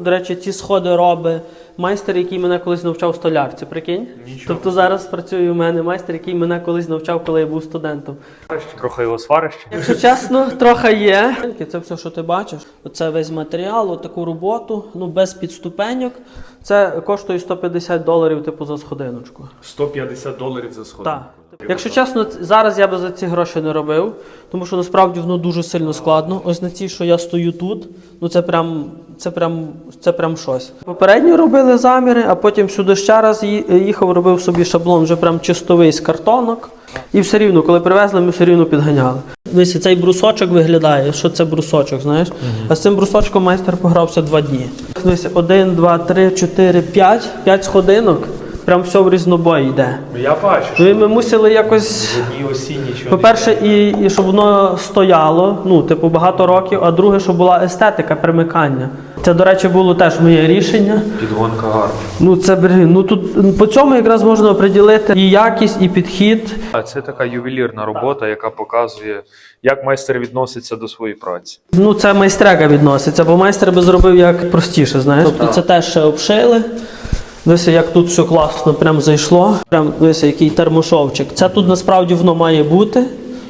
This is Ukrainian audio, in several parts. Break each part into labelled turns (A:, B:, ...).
A: До речі, ці сходи робить майстер, який мене колись навчав столярці. Прикинь?
B: Нічого.
A: Тобто зараз працює у мене майстер, який мене колись навчав, коли я був студентом.
B: Трохи його свариш.
A: Якщо чесно, трохи є. Це все, що ти бачиш. Оце весь матеріал, таку роботу, ну без підступеньок. Це коштує 150 доларів, типу, за сходиночку.
B: 150 доларів за сходинку.
A: Так. Якщо чесно, зараз я би за ці гроші не робив, тому що насправді воно дуже сильно складно. Ось на цій, що я стою тут, ну це прям, це прям, це прям щось. Попередньо робили заміри, а потім сюди ще раз їхав, робив собі шаблон вже прям чистовий з картонок. І все рівно, коли привезли, ми все рівно підганяли. Дивись, цей брусочок виглядає, що це брусочок, знаєш? А з цим брусочком майстер погрався два дні. Дивись, один, два, три, чотири, п'ять, п'ять сходинок. Прям все в різнобой йде.
B: Я бачу,
A: Ну
B: що
A: і ми мусили якось. По-перше, і, і щоб воно стояло, ну, типу, багато років, а друге, щоб була естетика примикання. Це, до речі, було теж моє рішення.
B: підгонка гарна.
A: Ну, це блін, ну тут по цьому якраз можна оприділити і якість, і підхід.
B: А це така ювелірна робота, яка показує, як майстер відноситься до своєї праці.
A: Ну, це майстрека відноситься, бо майстер би зробив як простіше, знаєш. Тобто це теж ще обшили. Дивися, як тут все класно прям зайшло. Прям дивися, який термошовчик. Це тут насправді воно має бути,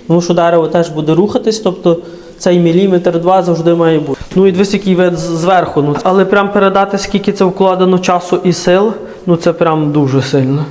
A: тому що дерево теж буде рухатись, тобто цей міліметр два завжди має бути. Ну і дивись, який вид зверху. Ну, але прям передати, скільки це вкладено часу і сил, ну це прям дуже сильно.